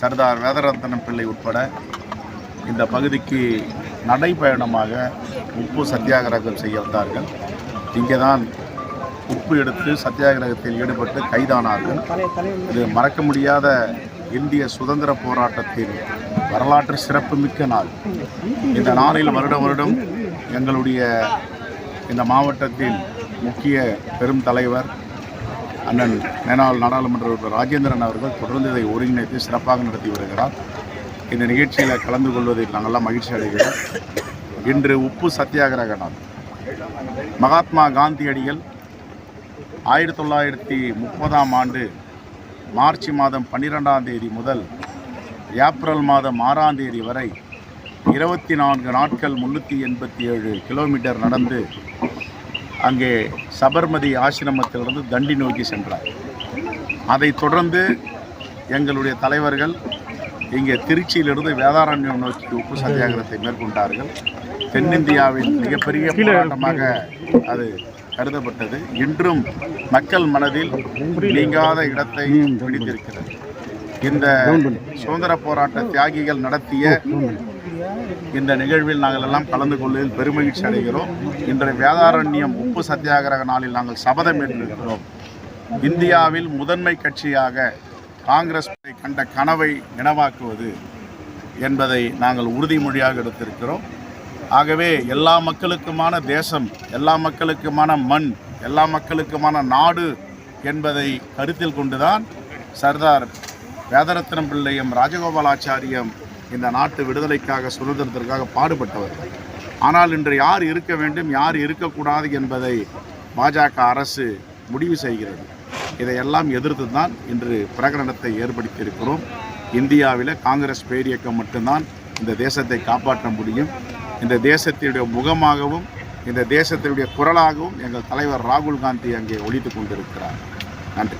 சர்தார் வேதரத்னம் பிள்ளை உட்பட இந்த பகுதிக்கு நடைப்பயணமாக உப்பு சத்தியாகிரகம் செய்ய வந்தார்கள் இங்கே தான் உப்பு எடுத்து சத்தியாகிரகத்தில் ஈடுபட்டு கைதானார்கள். இது மறக்க முடியாத இந்திய சுதந்திர போராட்டத்தின் வரலாற்று சிறப்புமிக்க நாள். இந்த நாளில் வருட வருடம் எங்களுடைய இந்த மாவட்டத்தின் முக்கிய பெரும் தலைவர் அண்ணன் மேனாள் நாடாளுமன்ற உறுப்பினர் ராஜேந்திரன் அவர்கள் தொடர்ந்து இதை ஒருங்கிணைத்து சிறப்பாக நடத்தி வருகிறார். இந்த நிகழ்ச்சியில் கலந்து கொள்வதில் நாங்கள்லாம் மகிழ்ச்சி அடைகிறோம். இன்று உப்பு சத்தியாகிரக நாள் மகாத்மா காந்தியடிகள் ஆயிரத்தி தொள்ளாயிரத்தி முப்பதாம் ஆண்டு மார்ச் மாதம் பன்னிரெண்டாம் தேதி முதல் ஏப்ரல் மாதம் ஆறாம் தேதி வரை இருபத்தி நான்கு நாட்கள் முந்நூற்றி எண்பத்தி ஏழு கிலோமீட்டர் நடந்து அங்கே சபர்மதி ஆசிரமத்திலிருந்து தண்டி நோக்கி சென்றார். அதைத் தொடர்ந்து எங்களுடைய தலைவர்கள் இங்கே திருச்சியிலிருந்து வேதாரண்யம் நோக்கி உப்பு சத்தியாகிரகத்தை மேற்கொண்டார்கள். தென்னிந்தியாவின் மிகப்பெரிய போராட்டமாக அது கருதப்பட்டது. இன்றும் மக்கள் மனதில் நீங்காத இடத்தை பிடித்திருக்கிறது. இந்த சுதந்திர போராட்ட தியாகிகள் நடத்திய இந்த நிகழ்வில் நாங்கள் எல்லாம் கலந்து கொள்வதில் பெருமகிழ்ச்சி அடைகிறோம். இன்றைய வேதாரண்யம் உப்பு சத்தியாகிரக நாளில் நாங்கள் சபதம் ஏற்றிருக்கிறோம். இந்தியாவில் முதன்மை கட்சியாக காங்கிரஸ் கண்ட கனவை நினைவாக்குவது என்பதை நாங்கள் உறுதிமொழியாக எடுத்திருக்கிறோம். ஆகவே எல்லா மக்களுக்குமான தேசம் எல்லா மக்களுக்குமான மண் எல்லா மக்களுக்குமான நாடு என்பதை கருத்தில் கொண்டுதான் சர்தார் வேதரத்னம் பிள்ளையும் ராஜகோபாலாச்சாரியம் இந்த நாட்டு விடுதலைக்காக சுதந்திரத்திற்காக பாடுபட்டவர்கள் ஆனால் இன்று யார் இருக்க வேண்டும் யார் இருக்கக்கூடாது என்பதை பாஜக அரசு முடிவு செய்கிறது. இதையெல்லாம் எதிர்த்து தான் இன்று பிரகடனத்தை ஏற்படுத்தியிருக்கிறோம். இந்தியாவில் காங்கிரஸ் பேரியக்கம் மட்டும்தான் இந்த தேசத்தை காப்பாற்ற முடியும். இந்த தேசத்தினுடைய முகமாகவும் இந்த தேசத்தினுடைய குரலாகவும் எங்கள் தலைவர் ராகுல் காந்தி அங்கே ஒழித்து கொண்டிருக்கிறார். நன்றி.